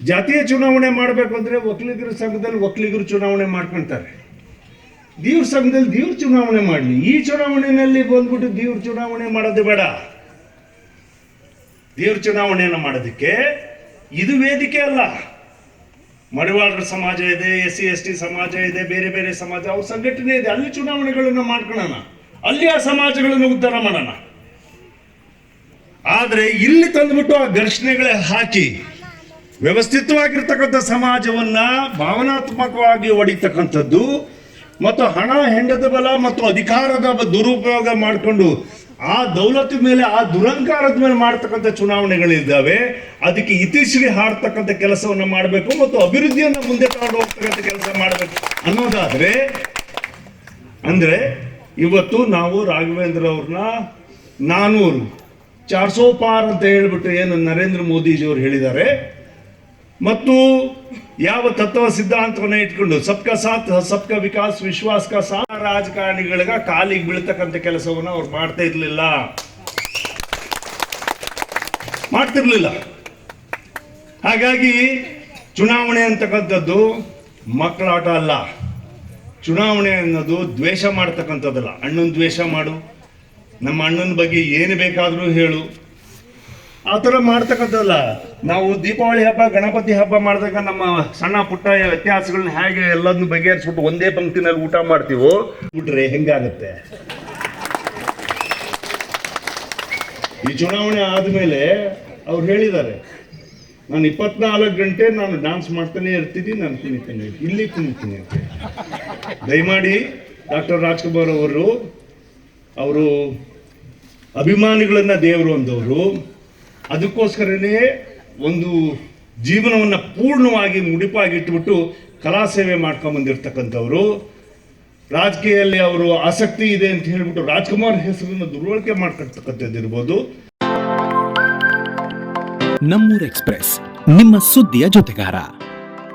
ಜಾತೀಯ ಚುನಾವಣೆ ಮಾಡಬೇಕು ಅಂದರೆ ಒಕ್ಕಲಿಗರ ಸಂಘದಲ್ಲಿ ಒಕ್ಕಲಿಗರು ಚುನಾವಣೆ ಮಾಡ್ಕೊಂತಾರೆ. ದೇವ್ರ ಸಂಘದಲ್ಲಿ ದೇವ್ರ ಚುನಾವಣೆ ಮಾಡಲಿ. ಈ ಚುನಾವಣೆಯಲ್ಲಿ ಬಂದ್ಬಿಟ್ಟು ದೇವ್ರ ಚುನಾವಣೆ ಮಾಡೋದು ಬೇಡ. ದೇವ್ರ ಚುನಾವಣೆಯನ್ನು ಮಾಡೋದಕ್ಕೆ ಇದು ವೇದಿಕೆ ಅಲ್ಲ. ಮಡಿವಾಳರ ಸಮಾಜ ಇದೆ ಎಸ್ ಸಿ ಎಸ್ ಟಿ ಸಮಾಜ ಇದೆ, ಬೇರೆ ಬೇರೆ ಸಮಾಜ, ಅವ್ರ ಸಂಘಟನೆ ಇದೆ. ಅಲ್ಲಿ ಚುನಾವಣೆಗಳನ್ನು ಮಾಡ್ಕೊಳ್ಳೋಣ ಅಲ್ಲಿ ಆ ಸಮಾಜಗಳನ್ನು ಉದ್ಧಾರ ಮಾಡೋಣ. ಆದರೆ ಇಲ್ಲಿ ತಂದ್ಬಿಟ್ಟು ಆ ಘರ್ಷಣೆಗಳೇ ಹಾಕಿ ವ್ಯವಸ್ಥಿತವಾಗಿರ್ತಕ್ಕಂಥ ಸಮಾಜವನ್ನ ಭಾವನಾತ್ಮಕವಾಗಿ ಒಡಿತಕ್ಕಂಥದ್ದು ಮತ್ತು ಹಣ ಹೆಂಡದ ಬಲ ಮತ್ತು ಅಧಿಕಾರದ ದುರುಪಯೋಗ ಮಾಡಿಕೊಂಡು ಆ ದೌಲತ್ತು ಮೇಲೆ, ಆ ದುರಂಕಾರದ ಮೇಲೆ ಮಾಡ್ತಕ್ಕಂಥ ಚುನಾವಣೆಗಳಿದ್ದಾವೆ. ಅದಕ್ಕೆ ಇತಿಶ್ರೀ ಹಾಡ್ತಕ್ಕಂಥ ಕೆಲಸವನ್ನು ಮಾಡಬೇಕು ಮತ್ತು ಅಭಿವೃದ್ಧಿಯನ್ನು ಮುಂದೆ ತಗೊಂಡು ಹೋಗ್ತಕ್ಕಂಥ ಕೆಲಸ ಮಾಡಬೇಕು ಅನ್ನೋದಾದರೆ, ಅಂದ್ರೆ ಇವತ್ತು ನಾವು ರಾಘವೇಂದ್ರ ಅವ್ರನ್ನ ನಾನೂರು ಚಾರ್ಸೋ ಪಾರ್ ಅಂತ ಹೇಳ್ಬಿಟ್ಟು ಏನು ನರೇಂದ್ರ ಮೋದಿಜಿಯವರು ಹೇಳಿದ್ದಾರೆ. ಮತ್ತು ಯಾವ ತತ್ವ ಸಿದ್ಧಾಂತವನ್ನ ಇಟ್ಕೊಂಡು ಸಬ್ಕಾ ಸಾಥ್ ಸಬ್ಕಾ ವಿಕಾಸ್ ವಿಶ್ವಾಸ ಕಾ ಸಾ ರಾಜಕಾರಣಿಗಳಿಗ ಕಾಲಿಗೆ ಬೀಳ್ತಕ್ಕಂಥ ಕೆಲಸವನ್ನ ಅವ್ರು ಮಾಡ್ತಾ ಇರಲಿಲ್ಲ. ಮಾಡ್ತಿರ್ಲಿಲ್ಲ. ಹಾಗಾಗಿ ಚುನಾವಣೆ ಅಂತಕ್ಕಂಥದ್ದು ಮಕ್ಕಳಾಟ ಅಲ್ಲ. ಚುನಾವಣೆ ಅನ್ನೋದು ದ್ವೇಷ ಮಾಡ್ತಕ್ಕಂಥದ್ದಲ್ಲ. ಅಣ್ಣನ ದ್ವೇಷ ಮಾಡು. ನಮ್ಮ ಅಣ್ಣನ ಬಗ್ಗೆ ಏನು ಬೇಕಾದರೂ ಹೇಳು. ಆ ಥರ ಮಾಡ್ತಕ್ಕಂಥದ್ದಲ್ಲ. ನಾವು ದೀಪಾವಳಿ ಹಬ್ಬ, ಗಣಪತಿ ಹಬ್ಬ ಮಾಡಿದಾಗ ನಮ್ಮ ಸಣ್ಣ ಪುಟ್ಟ ವ್ಯತ್ಯಾಸಗಳನ್ನ ಹೇಗೆ ಎಲ್ಲದನ್ನು ಬಗೆಹರಿಸ್ಬಿಟ್ಟು ಒಂದೇ ಪಂಕ್ತಿನಲ್ಲಿ ಊಟ ಮಾಡ್ತೀವೋ, ಬಿಟ್ರೆ ಹೆಂಗಾಗುತ್ತೆ? ಈ ಚುನಾವಣೆ ಆದಮೇಲೆ ಅವ್ರು ಹೇಳಿದ್ದಾರೆ, ನಾನು ಇಪ್ಪತ್ನಾಲ್ಕು ಗಂಟೆ ನಾನು ಡಾನ್ಸ್ ಮಾಡ್ತಾನೆ ಇರ್ತೀನಿ ನಾನು ಕುಣಿತಾನೆ, ಇಲ್ಲಿ ಕುಣಿತೀನಿ ದಯಮಾಡಿ ಡಾಕ್ಟರ್ ರಾಜ್ಕುಮಾರ್ ಅವರು ಅವರು ಅಭಿಮಾನಿಗಳನ್ನ ದೇವರು ಅಂದವರು ಅದಕ್ಕೋಸ್ಕರನೇ ಒಂದು ಜೀವನವನ್ನು ಪೂರ್ಣವಾಗಿ ಮುಡಿಪಾಗಿ ಇಟ್ಬಿಟ್ಟು ಕಲಾ ಸೇವೆ ಮಾಡ್ಕೊಂಬಂದಿರ್ತಕ್ಕಂಥವ್ರು ರಾಜಕೀಯದಲ್ಲಿ ಅವರು ಆಸಕ್ತಿ ಇದೆ ಅಂತ ಹೇಳಿಬಿಟ್ಟು ರಾಜ್ಕುಮಾರ್ ಹೆಸರನ್ನು ದುರ್ಬಳಕೆ ಮಾಡ್ಕೊಳ್ತಕ್ಕಂಥದ್ದು ಇರ್ಬೋದು. ನಮ್ಮೂರ್ ಎಕ್ಸ್ಪ್ರೆಸ್, ನಿಮ್ಮ ಸುದ್ದಿಯ ಜೊತೆಗಾರ.